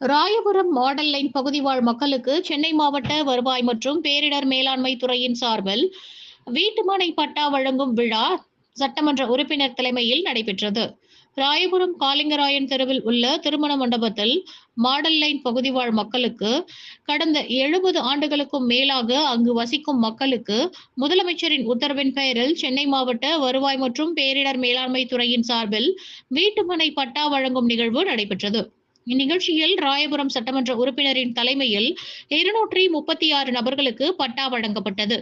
Royapuram model line பகுதி வாழ் மக்களுக்கு சென்னை மாவட்ட வருவாய் மற்றும் பேரிடர் மேலாண்மை துறையின் சார்பில் வீட்டுமனை பட்டா வழங்கும் விழா சட்டமன்ற உறுப்பினர் தலைமையில் நடைபெற்றது. ராயபுரம் காலிங்கராயன் தெருவில் உள்ள திருமண மண்டபத்தில் மாடல் லைன் பகுதி வாழ் மக்களுக்கு கடந்த எழுபது ஆண்டுகளுக்கும் மேலாக அங்கு வசிக்கும் மக்களுக்கு முதலமைச்சரின் உத்தரவின் பெயரில் சென்னை மாவட்ட வருவாய் மற்றும் பேரிடர் மேலாண்மை துறையின் சார்பில் வீட்டுமனை பட்டா வழங்கும் நிகழ்வு நடைபெற்றது. இந்நிகழ்ச்சியில் ராயபுரம் சட்டமன்ற உறுப்பினரின் தலைமையில் இருநூற்றி முப்பத்தி ஆறு நபர்களுக்கு பட்டா வழங்கப்பட்டது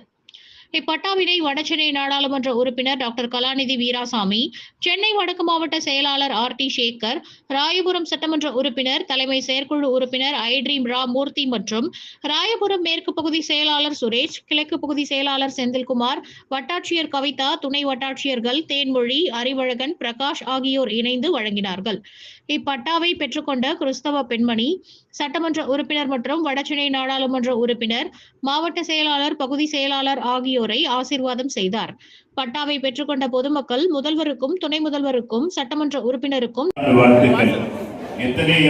இப்பட்டாவினை வடசென்னை நாடாளுமன்ற உறுப்பினர் டாக்டர் கலாநிதி வீராசாமி சென்னை வடக்கு மாவட்ட செயலாளர் ஆர் டி சேகர் ராயபுரம் சட்டமன்ற உறுப்பினர் தலைமை செயற்குழு உறுப்பினர் ஐட்ரீம் ரா மூர்த்தி மற்றும் ராயபுரம் மேற்கு பகுதி செயலாளர் சுரேஷ் கிழக்கு பகுதி செயலாளர் செந்தில்குமார் வட்டாட்சியர் கவிதா துணை வட்டாட்சியர்கள் தேன்மொழி அறிவழகன் பிரகாஷ் ஆகியோர் இணைந்து வழங்கினார்கள். இப்பட்டாவை பெற்றுக்கொண்ட கிறிஸ்தவ பெண்மணி சட்டமன்ற உறுப்பினர் மற்றும் வடசென்னை நாடாளுமன்ற உறுப்பினர் மாவட்ட செயலாளர் பகுதி செயலாளர் ஆகியோர் ஆசீர்வாதம் செய்தார். பட்டாவை பெற்றுக்கொண்ட பொதுமக்கள் முதல்வருக்கும் துணை முதல்வருக்கும் சட்டமன்ற உறுப்பினருக்கும் வாழ்த்துக்கள்.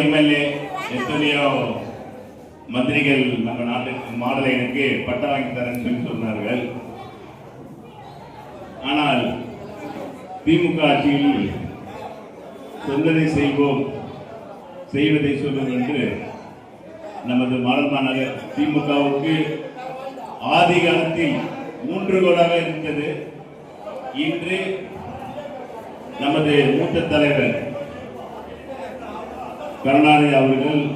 எம்எல்ஏ எத்தனையோ மந்திரிகள் நம்ம நாட்டுக்கு மாடலைனுக்கு பட்டம் வாங்கி தரேன்னு சொல்லி சொன்னார்கள். ஆனால் திமுக ஆட்சியில் சொன்னதை செய்வோம் செய்வதை சொல்வது என்று நமது மாடல் மாநகர் திமுகவுக்கு ஆதி காலத்தில் ஊன்றுகோலாக இருந்தது. இன்று நமது மூத்த தலைவர் கருணாநிதி அவர்கள்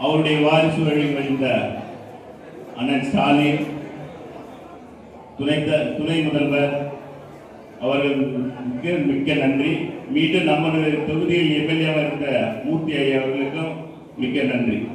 அவருடைய வாரிசு வழி வழிந்த அண்ணன் ஸ்டாலின் துணை த- துணை முதல்வர் அவர்கள் மிக்க மிக்க நன்றி. மீண்டும் நமது தொகுதியில் எம்எல்ஏவாக இருந்த மூர்த்தி ஐயா அவர்களுக்கும் மிக்க நன்றி.